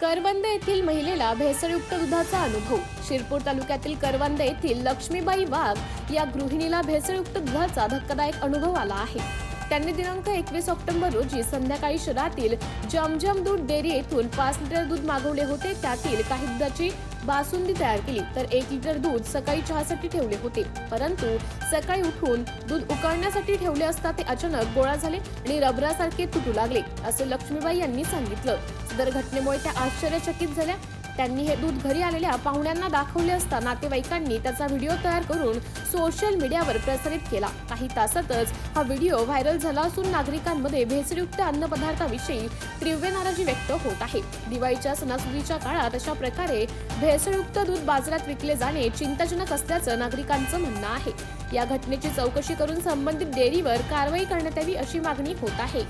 करवंद येथील महिलेला भेसळयुक्त दुधाचा अनुभव. शिरपूर तालुक्यातील करवंद येथील लक्ष्मीबाई वाघ या गृहिणीला भेसळयुक्त दुधाचा धक्कादायक अनुभव आला आहे. त्यांनी दिनांक एकवीस ऑक्टोबर रोजी संध्याकाळी शहरातील जमजम दूध डेअरी येथून पाच लिटर दूध मागवले होते. त्यातील काही दुधाची बासुंदी तयार केली तर एक लिटर दूध सकाळी चहासाठी ठेवले होते. परंतु सकाळी उठून दूध उकळण्यासाठी ठेवले असता ते अचानक गोळा झाले आणि रबरासारखे तुटू लागले असे लक्ष्मीबाई यांनी सांगितलं. सदर घटनेमुळे त्या आश्चर्यचकित झाल्या. त्यांनी हे दूध घरी आलेल्या पाहुण्यांना दाखवले असता नातेवाईकांनी त्याचा व्हिडिओ तयार करून सोशल मीडियावर प्रसारित केला. काही तासातच हा व्हिडिओ व्हायरल झाला असून नागरिकांमध्ये भेसळयुक्त अन्नपदार्थाविषयी तीव्र नाराजी व्यक्त होत आहे. दिवाळीच्या सणासुदीच्या काळात अशा प्रकारे भेसळयुक्त दूध बाजारात विकले जाणे चिंताजनक असल्याचं नागरिकांचं म्हणणं आहे. या घटनेची चौकशी करून संबंधित डेअरीवर कारवाई करण्यात यावी अशी मागणी होत आहे.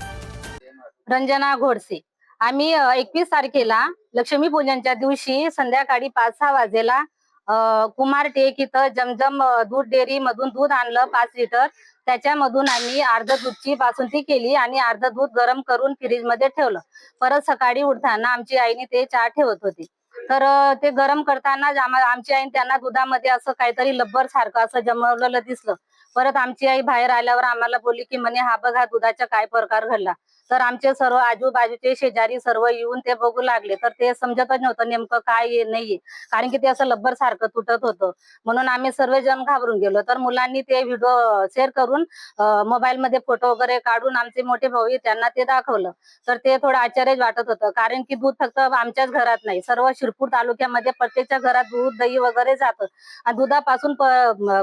रंजना घोडसे. आम्ही एकवीस तारखेला लक्ष्मी पूजनच्या दिवशी संध्याकाळी पाच सहा वाजेला कुमार टेक इथं जमजम दूध डेअरी मधून दूध आणलं पाच लिटर. त्याच्यामधून आम्ही अर्ध दूधची बासुंती केली आणि अर्ध दूध गरम करून फ्रीजमध्ये ठेवलं. परत सकाळी उठताना आमची आईने ते चहा ठेवत होती. तर ते गरम करताना आमची आई त्यांना दुधामध्ये असं काहीतरी लब्बर सारखं असं जमवलेलं दिसलं. परत आमची आई बाहेर आल्यावर आम्हाला बोलली की म्हणे हा बघा दुधाचा काय प्रकार घडला. तर आमचे सर्व आजूबाजूचे शेजारी सर्व येऊन ते बघू लागले. तर ते समजतच नव्हतं नेमकं काय नाहीये कारण की ते असं लब्बर सारखं तुटत होतं. म्हणून आम्ही सर्वजण घाबरून गेलो. तर मुलांनी ते व्हिडिओ शेअर करून मोबाईल मध्ये फोटो वगैरे काढून आमचे मोठे भाऊ त्यांना ते दाखवलं. तर ते थोडं आश्चर्यच वाटत होतं. कारण की दूध फक्त आमच्याच घरात नाही. सर्व शिरपूर तालुक्यामध्ये प्रत्येकच्या घरात दूध दही वगैरे जातं. आणि दुधापासून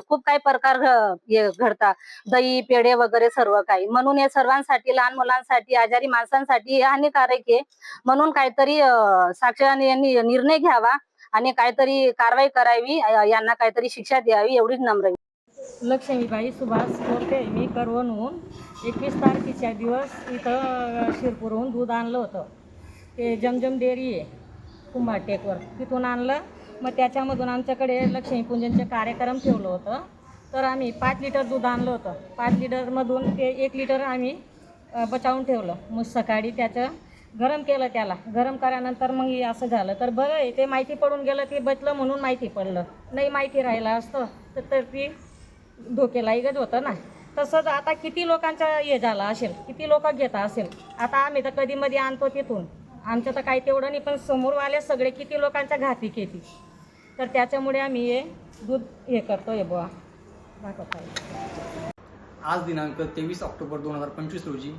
खूप काही प्रकार घडतात. दही पेढे वगैरे सर्व काही. म्हणून हे सर्वांसाठी लहान मुलांसाठी आजारी माणसांसाठी हानिकारक आहे. म्हणून काहीतरी साक्षरांनी यांनी निर्णय घ्यावा आणि काहीतरी कारवाई करावी यांना काहीतरी शिक्षा द्यावी एवढीच नम्र लक्ष्मीबाई सुभाष बोलते मी करवणहून एकवीस तारखेच्या दिवस इथं शिरपूरहून दूध आणलं होतं. ते जमजम डेअरी आहे कुंभारटेकवर तिथून आणलं. मग त्याच्यामधून आमच्याकडे लक्ष्मीपूजनचे कार्यक्रम ठेवलं होतं. तर आम्ही पाच लिटर दूध आणलं होतं. पाच लिटरमधून ते एक लिटर आम्ही बचावून ठेवलं. मग सकाळी त्याचं गरम केलं त्याला. गरम केल्यानंतर मग हे असं झालं. तर बरं आहे ते माहिती पडून गेलं ते बचलं म्हणून माहिती पडलं. नाही माहिती राहिलं असतं तर तर ती धोकेलायकच होतं ना. तसंच आता किती लोकांचा हे झाला असेल किती लोक घेता असेल आता आम्ही तर कधी मध्ये आणतो तिथून. आमचं तर काही तेवढं नाही पण समोरवाले सगळे किती लोकांच्या घाती किती तर त्याच्यामुळे आम्ही हे दूध हे करतो हे बुवा. दाखवता आज दिनांक तेवीस ऑक्टोबर दोन हजार पंचवीस रोजी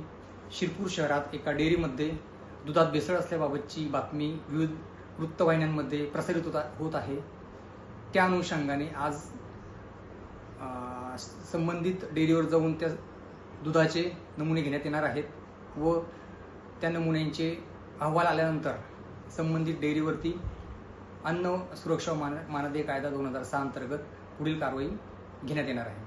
शिरपूर शहरात एका डेअरीमध्ये दुधात भेसळ असल्याबाबतची बातमी विविध वृत्तवाहिन्यांमध्ये प्रसारित होता होत आहे. त्या अनुषंगाने आज संबंधित डेअरीवर जाऊन त्या दुधाचे नमुने घेण्यात येणार आहेत व त्या नमुन्यांचे अहवाल आल्यानंतर संबंधित डेअरीवरती अन्न सुरक्षा मान मानदे कायदा दोन हजार सहा अंतर्गत पुढील कारवाई घेण्यात येणार आहे.